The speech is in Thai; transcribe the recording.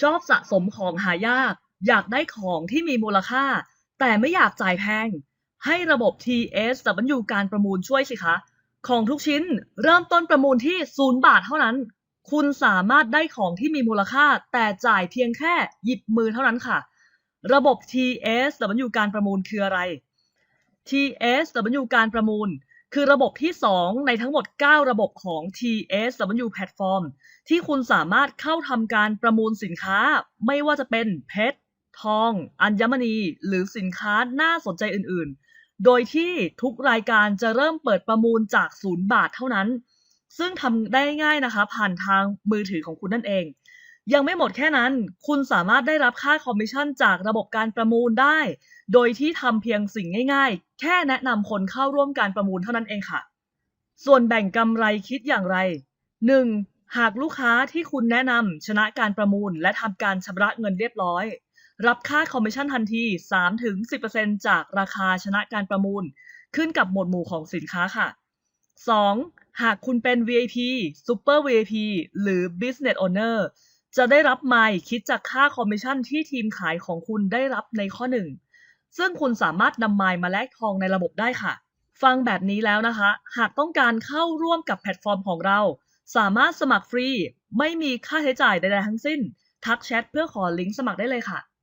ชอบสะสมของหายาก อยากได้ของที่มีมูลค่า แต่ไม่อยากจ่ายแพง ให้ระบบ TSW การประมูลช่วยสิคะ ของทุกชิ้นเริ่มต้นประมูลที่ 0 บาทเท่านั้น คุณสามารถได้ของที่มีมูลค่า แต่จ่ายเพียงแค่หยิบมือเท่านั้นค่ะ ระบบ TSW การประมูลคืออะไร TSW การประมูล คือระบบที่ 2 ในทั้งหมด 9 ระบบของ TSW Platform ที่คุณสามารถเข้าทำการประมูลสินค้า ไม่ว่าจะเป็นเพชร ทอง อัญมณี หรือสินค้าน่าสนใจอื่นๆ โดยที่ทุกรายการจะเริ่มเปิดประมูลจาก 0 บาทเท่านั้น ซึ่งทำได้ง่ายนะคะ ผ่านทางมือถือของคุณนั่นเอง ยังไม่หมดแค่นั้น คุณสามารถได้รับค่าคอมมิชชั่นจากระบบการประมูลได้ โดยที่ทำเพียงสิ่งง่ายๆ แค่แนะนำคนเข้าร่วมการประมูลเท่านั้นเองค่ะ ส่วนแบ่งกำไรคิดอย่างไร 1. หากลูกค้าที่คุณแนะนำชนะการประมูล และทำการชำระเงินเรียบร้อย รับค่าคอมมิชชั่นทันที 3-10%จากราคาชนะการประมูล ขึ้นกับหมวดหมู่ของสินค้าค่ะ 2. หากคุณเป็น VIP Super VIP หรือ Business Owner จะได้รับไมล์คิดจากค่าคอมมิชชั่นที่ทีมขายของคุณได้รับในข้อ 1 ซึ่งคุณสามารถนำไมล์มาแลกทองในระบบได้ค่ะ ฟังแบบนี้แล้วนะคะ หากต้องการเข้าร่วมกับแพลตฟอร์มของเรา สามารถสมัครฟรี ไม่มีค่าใช้จ่ายใดๆทั้งสิ้น ทักแชทเพื่อขอลิงก์สมัครได้เลยค่ะ